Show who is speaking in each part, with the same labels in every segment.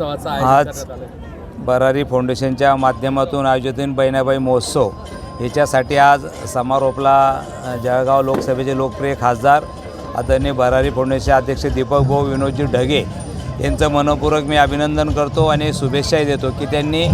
Speaker 1: आयोजन
Speaker 2: आज बरारी फाउंडेशनच्या माध्यमातून आयोजित बहिणाबाई महोत्सव. याच्यासाठी आज समारोपला जळगाव लोकसभेचे लोकप्रिय खासदार आदरणीय बरारी फाउंडेशनचे अध्यक्ष दीपक भाऊ विनोदजी ढगे यांचं मनपूर्वक मी अभिनंदन करतो आणि शुभेच्छाही देतो की त्यांनी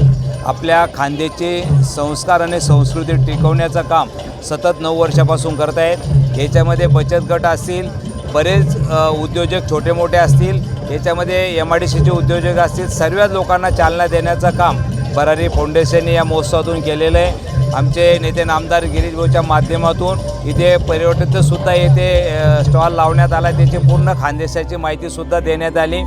Speaker 2: आपल्या खांद्याचे संस्कार आणि संस्कृती टिकवण्याचं काम सतत नऊ वर्षापासून करत आहेत याच्यामध्ये बचत गट असतील बरेच उद्योजक छोटे मोठे असतील याच्यामध्ये एम आय डी सीचे उद्योजक असतील सर्वच लोकांना चालना देण्याचं काम भरारी फाउंडेशनने या महोत्सवातून केलेलं आहे. आमचे नेते नामदार गिरीश भाऊच्या माध्यमातून इथे पर्यटकसुद्धा येथे स्टॉल लावण्यात आला. त्याची पूर्ण खानदेशाची माहितीसुद्धा देण्यात आली.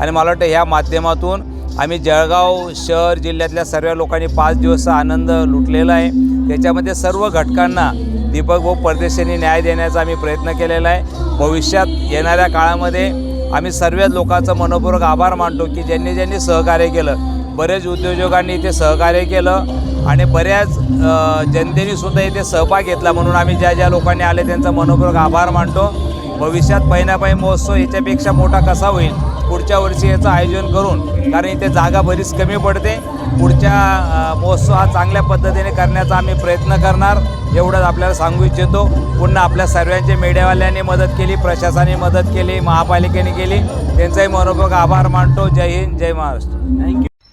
Speaker 2: आणि मला वाटतं ह्या माध्यमातून आम्ही जळगाव शहर जिल्ह्यातल्या सर्व लोकांनी पाच दिवसचा आनंद लुटलेला आहे. त्याच्यामध्ये सर्व घटकांना दीपक भाऊ परदेशांनी न्याय देण्याचा आम्ही प्रयत्न केलेला आहे. भविष्यात येणाऱ्या काळामध्ये आम्ही सर्वच लोकांचं मनपूर्वक आभार मानतो की ज्यांनी ज्यांनी सहकार्य केलं बरेच उद्योजकांनी इथे सहकार्य केलं आणि बऱ्याच जनतेनीसुद्धा जनतेने सुद्धा इथे सहभाग घेतला म्हणून आम्ही ज्या ज्या लोकांनी आले त्यांचा मनपूर्वक आभार मानतो. भविष्यात पहिनापाई महोत्सव याच्यापेक्षा मोठा कसा होईल? पुढच्या वर्षी याचं आयोजन करून कारण इथे जागा बरीच कमी पडते. पुढच्या महोत्सव हा चांगल्या पद्धतीने करण्याचा आम्ही प्रयत्न करणार. एवढंच आपल्याला सांगू इच्छितो. पुन्हा आपल्या सर्वांचे मीडियावाल्यांनी मदत केली प्रशासनाने मदत केली महापालिकेने केली. त्यांचाही मनोपूर्वक आभार मानतो. जय हिंद जय महाराष्ट्र. Thank you